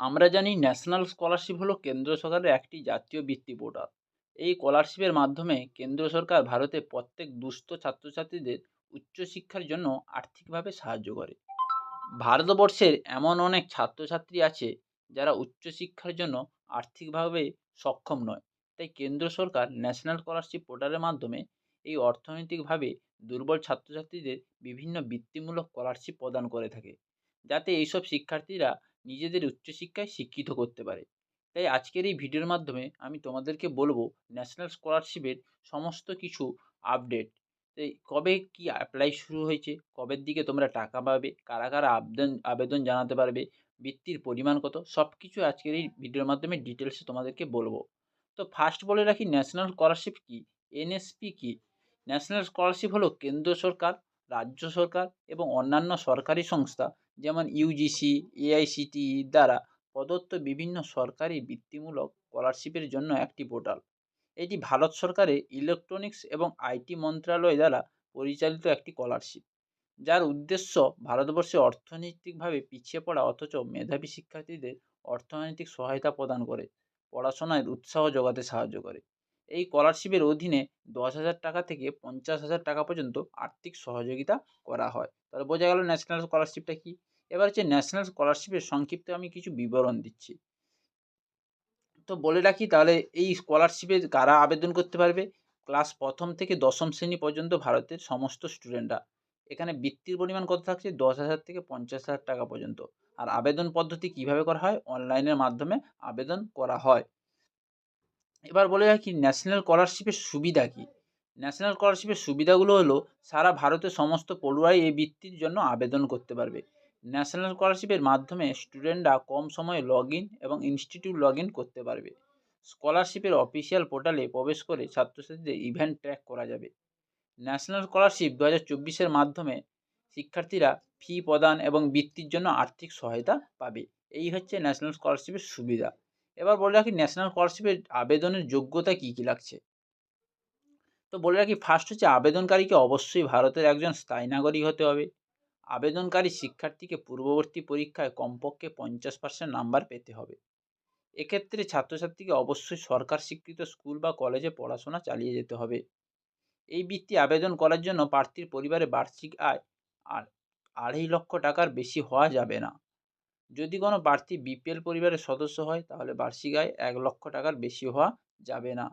আমরা জানি national scholarship হলো কেন্দ্র সরকারের একটি জাতীয় বৃত্তি পোর্টাল এই স্কলারশিপের মাধ্যমে কেন্দ্র সরকার ভারতে প্রত্যেক দুস্থ ছাত্রছাত্রীদের উচ্চশিক্ষার জন্য আর্থিকভাবে সাহায্য করে। ভারতবর্ষের এমন অনেক ছাত্রছাত্রী আছে যারা উচ্চশিক্ষার জন্য আর্থিকভাবে সক্ষম নয়। তাই কেন্দ্র সরকার ন্যাশনাল স্কলারশিপ পোর্টালের মাধ্যমে এই অর্থনৈতিকভাবে দুর্বল ছাত্রছাত্রীদের বিভিন্ন বৃত্তিমূলক স্কলারশিপ প্রদান করে থাকে। যাতে এইসব শিক্ষার্থীরা নিজেদের উচ্চশিক্ষায় শিক্ষিত করতে পারে। তাই আজকের এই ভিডিওর মাধ্যমে আমি তোমাদেরকে বলব ন্যাশনাল স্কলারশিপের সমস্ত কিছু আপডেট। এই কবে কি অ্যাপ্লাই শুরু হয়েছে, কবের দিকে তোমরা টাকা পাবে, কারা কারা আবেদন আবেদন জানাতে পারবে, বৃত্তির পরিমাণ কত সব কিছু আজকের এই ভিডিওর মাধ্যমে ডিটেলসে তোমাদেরকে বলব। তো ফার্স্ট বলে রাখি ন্যাশনাল স্কলারশিপ কি এনএসপি কি? ন্যাশনাল স্কলারশিপ হলো কেন্দ্র সরকার, রাজ্য সরকার এবং অন্যান্য সরকারি সংস্থা যেমন ইউজিসি এআইসিটিই দ্বারা প্রদত্ত বিভিন্ন সরকারি বৃত্তিমূলক স্কলারশিপের জন্য একটি পোর্টাল এটি ভারত সরকারের ইলেকট্রনিক্স এবং আইটি মন্ত্রণালয় দ্বারা পরিচালিত একটি স্কলারশিপ যার উদ্দেশ্য ভারতবর্ষে অর্থনৈতিকভাবে পিছিয়ে পড়া অথচ মেধাবী শিক্ষার্থীদের অর্থনৈতিক সহায়তা প্রদান করে, পড়াশোনায় উৎসাহ যোগাতে সাহায্য করে। এই স্কলারশিপের অধীনে দশ হাজার টাকা থেকে পঞ্চাশ হাজার টাকা পর্যন্ত আর্থিক সহযোগিতা করা হয়। তাহলে বোঝা গেল ন্যাশনাল স্কলারশিপটা কী? এবার হচ্ছে ন্যাশনাল স্কলারশিপের সংক্ষিপ্ত আমি কিছু বিবরণ দিচ্ছি। তো বলে রাখি, তাহলে এই স্কলারশিপে কারা আবেদন করতে পারবে? ক্লাস প্রথম থেকে দশম শ্রেণি পর্যন্ত ভারতের সমস্ত স্টুডেন্টরা এখানে বৃত্তির পরিমাণ কত থাকছে? দশ হাজার থেকে পঞ্চাশ হাজার টাকা পর্যন্ত। আর আবেদন পদ্ধতি কীভাবে করা হয়? অনলাইনের মাধ্যমে আবেদন করা হয়। এবার বলে রাখি ন্যাশনাল স্কলারশিপের সুবিধা কী? ন্যাশনাল স্কলারশিপের সুবিধাগুলো হলো সারা ভারতের সমস্ত পড়ুয়াই এই বৃত্তির জন্য আবেদন করতে পারবে। ন্যাশনাল স্কলারশিপের মাধ্যমে স্টুডেন্টরা কম সময়ে লগ ইন এবং ইনস্টিটিউট লগ ইন করতে পারবে। স্কলারশিপের অফিসিয়াল পোর্টালে প্রবেশ করে ছাত্রছাত্রীদের ইভেন্ট ট্র্যাক করা যাবে। ন্যাশনাল স্কলারশিপ দু হাজার চব্বিশের মাধ্যমে শিক্ষার্থীরা ফি প্রদান এবং বৃত্তির জন্য আর্থিক সহায়তা পাবে। এই হচ্ছে ন্যাশনাল স্কলারশিপের সুবিধা। এবার বলে রাখি ন্যাশনাল স্কলারশিপের আবেদনের যোগ্যতা কী কী লাগছে? তো বলে রাখি ফার্স্ট হচ্ছে আবেদনকারীকে অবশ্যই ভারতের একজন স্থায়ী নাগরিক হতে হবে। আবেদনকারী শিক্ষার্থীকে পূর্ববর্তী পরীক্ষায় কমপক্ষে পঞ্চাশ পার্সেন্ট নাম্বার পেতে হবে। এক্ষেত্রে ছাত্রছাত্রীকে অবশ্যই সরকার স্বীকৃত স্কুল বা কলেজে পড়াশোনা চালিয়ে যেতে হবে। এই বৃত্তি আবেদন করার জন্য প্রার্থীর পরিবারে বার্ষিক আয় আর আড়াই লক্ষ টাকার বেশি হওয়া যাবে না। যদি কোনো প্রার্থী বিপিএল পরিবারের সদস্য হয়, তাহলে বার্ষিক আয় এক লক্ষ টাকার বেশি হওয়া যাবে না।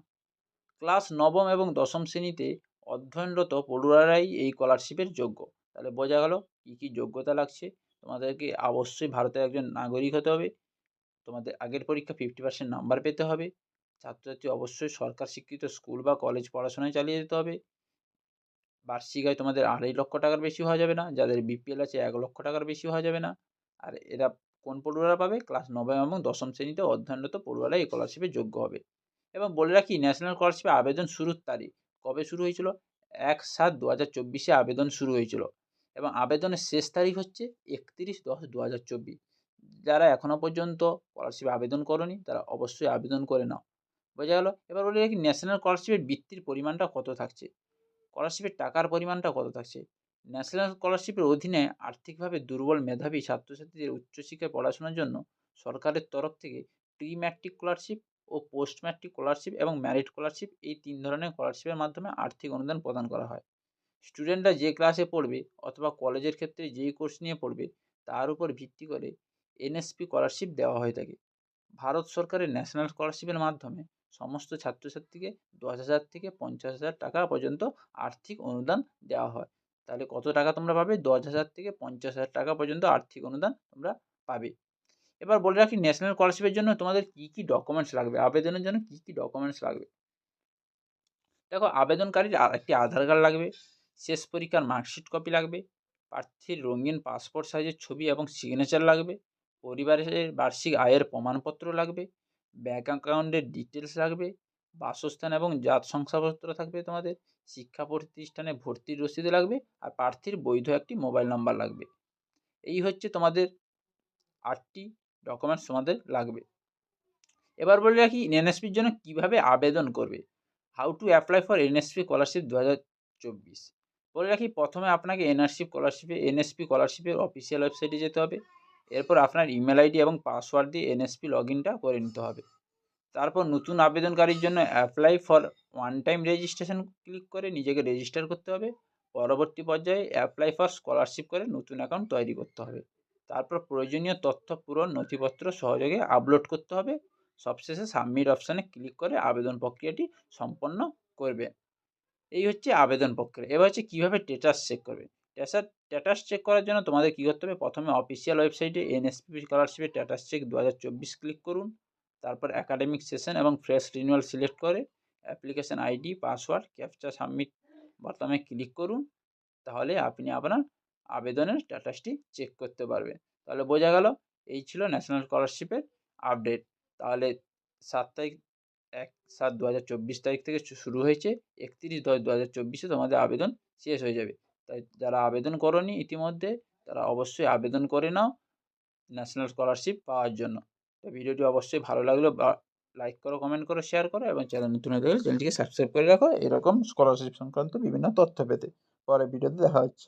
ক্লাস নবম এবং দশম শ্রেণীতে অধ্যয়নরত পড়ুয়ারাই এই স্কলারশিপের যোগ্য। তাহলে বোঝা গেল কী কী যোগ্যতা লাগছে। তোমাদেরকে অবশ্যই ভারতের একজন নাগরিক হতে হবে। তোমাদের আগের পরীক্ষা ফিফটি পার্সেন্ট নাম্বার পেতে হবে। ছাত্রছাত্রী অবশ্যই সরকার স্বীকৃত স্কুল বা কলেজ পড়াশোনায় চালিয়ে যেতে হবে। বার্ষিক আয় তোমাদের আড়াই লক্ষ টাকার বেশি হওয়া যাবে না। যাদের বিপিএল আছে, এক লক্ষ টাকার বেশি হওয়া যাবে না। আর এরা কোন পড়ুয়ারা পাবে? ক্লাস নবম এবং দশম শ্রেণীতে অধ্যয়নরত পড়ুয়ারা এই স্কলারশিপের যোগ্য হবে। এবং বলে রাখি ন্যাশনাল স্কলারশিপে আবেদন শুরুর তারিখ কবে শুরু হয়েছিল? এক সাত দু হাজার চব্বিশে আবেদন শুরু হয়েছিল এবং আবেদনের শেষ তারিখ হচ্ছে একত্রিশ দশ দু হাজার চব্বিশ। যারা এখনও পর্যন্ত স্কলারশিপ আবেদন করনি, তারা অবশ্যই আবেদন করে নাও। বোঝা গেলো? এবার বলে রাখি ন্যাশনাল স্কলারশিপের বৃত্তির পরিমাণটা কত থাকছে? স্কলারশিপের টাকার পরিমাণটা কত থাকছে? ন্যাশনাল স্কলারশিপের অধীনে আর্থিকভাবে দুর্বল মেধাবী ছাত্রছাত্রীদের উচ্চশিক্ষায় পড়াশোনার জন্য সরকারের তরফ থেকে প্রি ম্যাট্রিক স্কলারশিপ ও পোস্ট ম্যাট্রিক স্কলারশিপ এবং ম্যারিট স্কলারশিপ এই তিন ধরনের স্কলারশিপের মাধ্যমে আর্থিক অনুদান প্রদান করা হয়। স্টুডেন্টরা যে ক্লাসে পড়বে অথবা কলেজের ক্ষেত্রে যেই কোর্স নিয়ে পড়বে তার উপর ভিত্তি করে এনএসপি স্কলারশিপ দেওয়া হয়ে থাকে। ভারত সরকারের ন্যাশনাল স্কলারশিপের মাধ্যমে সমস্ত ছাত্রছাত্রীকে দশ হাজার থেকে পঞ্চাশ হাজার টাকা পর্যন্ত আর্থিক অনুদান দেওয়া হয়। তাহলে কত টাকা তোমরা পাবে? দশ হাজার থেকে পঞ্চাশ হাজার টাকা পর্যন্ত আর্থিক অনুদান তোমরা পাবে। এবার বলে রাখি ন্যাশনাল স্কলারশিপের জন্য তোমাদের কী কী ডকুমেন্টস লাগবে? আবেদনের জন্য কী কী ডকুমেন্টস লাগবে? দেখো, আবেদনকারীর একটি আধার কার্ড লাগবে, শেষ পরীক্ষার মার্কশিট কপি লাগবে, প্রার্থীর রঙিন পাসপোর্ট সাইজের ছবি এবং সিগনেচার লাগবে, পরিবারের বার্ষিক আয়ের প্রমাণপত্র লাগবে ব্যাঙ্ক অ্যাকাউন্টের ডিটেলস লাগবে বাসস্থান এবং জাত শংসাপত্র থাকবে তোমাদের। শিক্ষা প্রতিষ্ঠানে ভর্তির রসিদ লাগবে আর প্রার্থীর বৈধ একটি মোবাইল নাম্বার লাগবে। এই হচ্ছে তোমাদের আটটি ডকুমেন্টস তোমাদের লাগবে। এবার বলে রাখি এনএসপির জন্য কীভাবে আবেদন করবে? How to apply for NSP scholarship দু হাজার চব্বিশ। বলে রাখি, প্রথমে আপনাকে এনআরসি স্কলারশিপে এনএসপি স্কলারশিপের অফিসিয়াল ওয়েবসাইটে যেতে হবে। এরপর আপনার ইমেল আইডি এবং পাসওয়ার্ড দিয়ে এনএসপি লগ ইনটা করে নিতে হবে। তারপর নতুন আবেদনকারীর জন্য apply for one time registration click করে নিজেকে রেজিস্টার করতে হবে। পরবর্তী পর্যায়ে অ্যাপ্লাই ফর স্কলারশিপ করে নতুন অ্যাকাউন্ট তৈরি করতে হবে। তারপর প্রয়োজনীয় তথ্য পূরণ, নথিপত্র সহযোগে আপলোড করতে হবে। সবশেষে সাবমিট অপশানে ক্লিক করে আবেদন প্রক্রিয়াটি সম্পন্ন করবে। এই হচ্ছে আবেদন প্রক্রিয়া। এবার হচ্ছে কীভাবে স্ট্যাটাস চেক করবে? স্ট্যাটাস স্ট্যাটাস চেক করার জন্য তোমাদের কী করতে হবে? প্রথমে অফিসিয়াল ওয়েবসাইটে এনএসপি স্কলারশিপের স্ট্যাটাস চেক দু হাজার চব্বিশ ক্লিক করুন। তারপর একাডেমিক সেশন এবং ফ্রেশ রিনিউয়াল সিলেক্ট করে application ID password captcha submit বাটনে ক্লিক করুন। তাহলে আপনি আপনার আবেদনের স্ট্যাটাসটি চেক করতে পারবেন। তাহলে বোঝা গেল এই ছিল ন্যাশনাল স্কলারশিপের আপডেট তাহলে সাত তারিখ এক সাত দু হাজার তারিখ থেকে শুরু হয়েছে। একত্রিশ দশ দু হাজার চব্বিশে তোমাদের আবেদন শেষ হয়ে যাবে। তাই যারা আবেদন করনি ইতিমধ্যে তারা অবশ্যই আবেদন করে নাও ন্যাশনাল স্কলারশিপ পাওয়ার জন্য। তো ভিডিওটি অবশ্যই ভালো লাগল লাইক করো কমেন্ট করো শেয়ার করো এবং চ্যানেল নতুন হয়ে চ্যানেলটিকে সাবস্ক্রাইব করে রাখো। এরকম স্কলারশিপ সংক্রান্ত বিভিন্ন তথ্য পেতে। পরে ভিডিওতে দেখা হচ্ছে।